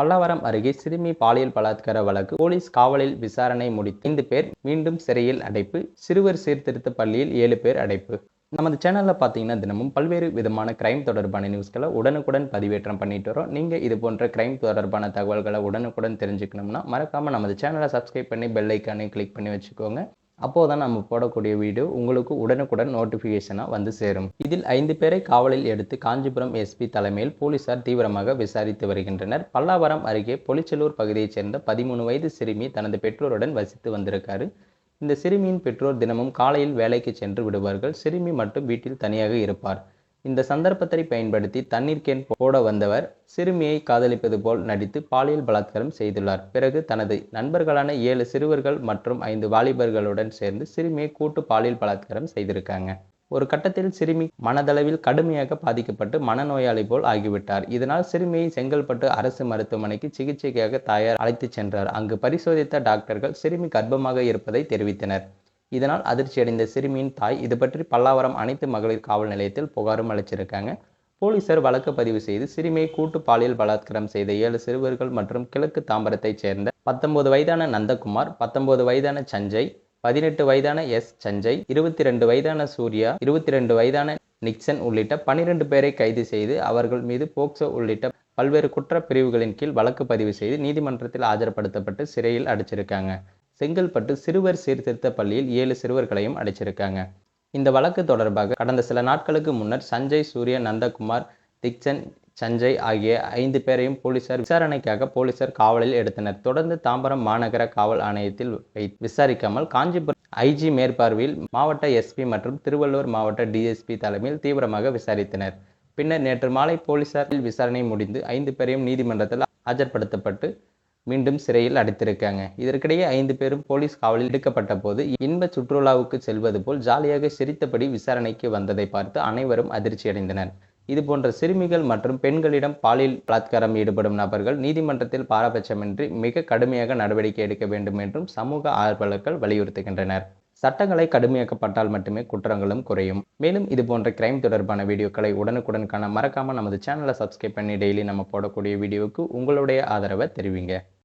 பல்லாவரம் அருகே சிறுமி பாலியல் பலாத்கார வழக்கு போலீஸ் காவலில் விசாரணை முடித்து ஐந்து பேர் மீண்டும் சிறையில் அடைப்பு சிறுவர் சீர்திருத்த பள்ளியில் ஏழு பேர் அடைப்பு. நமது சேனலில் பார்த்தீங்கன்னா தினமும் பல்வேறு விதமான கிரைம் தொடர்பான நியூஸ்களை உடனுக்குடன் பதிவேற்றம் பண்ணிட்டு வரோம். நீங்கள் இது போன்ற கிரைம் தொடர்பான தகவல்களை உடனுக்குடன் தெரிஞ்சுக்கணும்னா மறக்காமல் நமது சேனலை சப்ஸ்கிரைப் பண்ணி பெல் ஐக்கானே கிளிக் பண்ணி வச்சுக்கோங்க. அப்போது தான் நம்ம போடக்கூடிய வீடியோ உங்களுக்கு உடனுக்குடன் நோட்டிஃபிகேஷனாக வந்து சேரும். இதில் ஐந்து பேரை காவலில் எடுத்து காஞ்சிபுரம் எஸ்பி தலைமையில் போலீசார் தீவிரமாக விசாரித்து வருகின்றனர். பல்லாவரம் அருகே பொலிச்சலூர் பகுதியைச் சேர்ந்த பதிமூணு வயது சிறுமி தனது பெற்றோருடன் வசித்து வந்திருக்காரு. இந்த சிறுமியின் பெற்றோர் தினமும் காலையில் வேலைக்கு சென்று விடுவார்கள். சிறுமி மட்டும் வீட்டில் தனியாக இருப்பார். இந்த சந்தர்ப்பத்தை பயன்படுத்தி தண்ணீர் கேன் போட வந்தவர் சிறுமியை காதலிப்பது போல் நடித்து பாலியல் பலாத்காரம் செய்துள்ளார். பிறகு தனது நண்பர்களான ஏழு சிறுவர்கள் மற்றும் ஐந்து வாலிபர்களுடன் சேர்ந்து சிறுமியை கூட்டு பாலியல் பலாத்காரம் செய்திருக்காங்க. ஒரு கட்டத்தில் சிறுமி மனதளவில் கடுமையாக பாதிக்கப்பட்டு மனநோயாளி போல் ஆகிவிட்டார். இதனால் சிறுமியை செங்கல்பட்டு அரசு மருத்துவமனைக்கு சிகிச்சைக்காக தாயார் அழைத்து சென்றார். அங்கு பரிசோதித்த டாக்டர்கள் சிறுமி கர்ப்பமாக இருப்பதை தெரிவித்தனர். இதனால் அதிர்ச்சியடைந்த சிறுமியின் தாய் இது பற்றி பல்லாவரம் அனைத்து மகளிர் காவல் நிலையத்தில் புகாரும் அளிச்சிருக்காங்க. போலீசார் வழக்கு பதிவு செய்து சிறுமியை கூட்டு பாலியல் பலாத்காரம் செய்த ஏழு சிறுவர்கள் மற்றும் கிழக்கு தாம்பரத்தைச் சேர்ந்த பத்தொன்பது வயதான நந்தகுமார் பத்தொன்பது வயதான சஞ்சய் பதினெட்டு வயதான எஸ் சஞ்சய் இருபத்தி ரெண்டு வயதான சூர்யா இருபத்தி ரெண்டு வயதான நிக்சன் உள்ளிட்ட பனிரெண்டு பேரை கைது செய்து அவர்கள் மீது போக்சோ உள்ளிட்ட பல்வேறு குற்றப்பிரிவுகளின் கீழ் வழக்கு பதிவு செய்து நீதிமன்றத்தில் ஆஜர்படுத்தப்பட்டு சிறையில் அடைச்சிருக்காங்க. செங்கல்பட்டு சிறுவர் சீர்திருத்த பள்ளியில் ஏழு சிறுவர்களையும் அடைச்சிருக்காங்க. இந்த வழக்கு தொடர்பாக கடந்த சில நாட்களுக்கு முன்னர் சஞ்சய் சூரிய நந்தகுமார் திக்சன் சஞ்சய் ஆகிய ஐந்து பேரையும் போலீசார் விசாரணைக்காக போலீசார் காவலில் எடுத்தனர். தொடர்ந்து தாம்பரம் மாநகர காவல் ஆணையத்தில் விசாரிக்காமல் காஞ்சிபுரம் ஐஜி மேற்பார்வையில் மாவட்ட எஸ்பி மற்றும் திருவள்ளூர் மாவட்ட டிஎஸ்பி தலைமையில் தீவிரமாக விசாரித்தனர். பின்னர் நேற்று மாலை போலீசாரில் விசாரணை முடிந்து ஐந்து பேரையும் நீதிமன்றத்தில் ஆஜர்படுத்தப்பட்டு மீண்டும் சிறையில் அடைத்திருக்காங்க. இதற்கிடையே ஐந்து பேரும் போலீஸ் காவலில் எடுக்கப்பட்ட போது இன்ப சுற்றுலாவுக்கு செல்வது போல் ஜாலியாக சிரித்தபடி விசாரணைக்கு வந்ததை பார்த்து அனைவரும் அதிர்ச்சியடைந்தனர் இது போன்ற சிறுமிகள் மற்றும் பெண்களிடம் பாலியல் பலாத்காரம் ஈடுபடும் நபர்கள் நீதிமன்றத்தில் பாரபட்சமின்றி மிக கடுமையாக நடவடிக்கை எடுக்க வேண்டும் என்றும் சமூக ஆர்வலர்கள் வலியுறுத்துகின்றனர். சட்டங்களை கடுமையாக்கப்பட்டால் மட்டுமே குற்றங்களும் குறையும். மேலும் இது போன்ற கிரைம் தொடர்பான வீடியோக்களை உடனுக்குடன் காண மறக்காமல் நமது சேனலை சப்ஸ்கிரைப் பண்ணி டெய்லி நம்ம போடக்கூடிய வீடியோவுக்கு உங்களுடைய ஆதரவை தெரிவிங்க.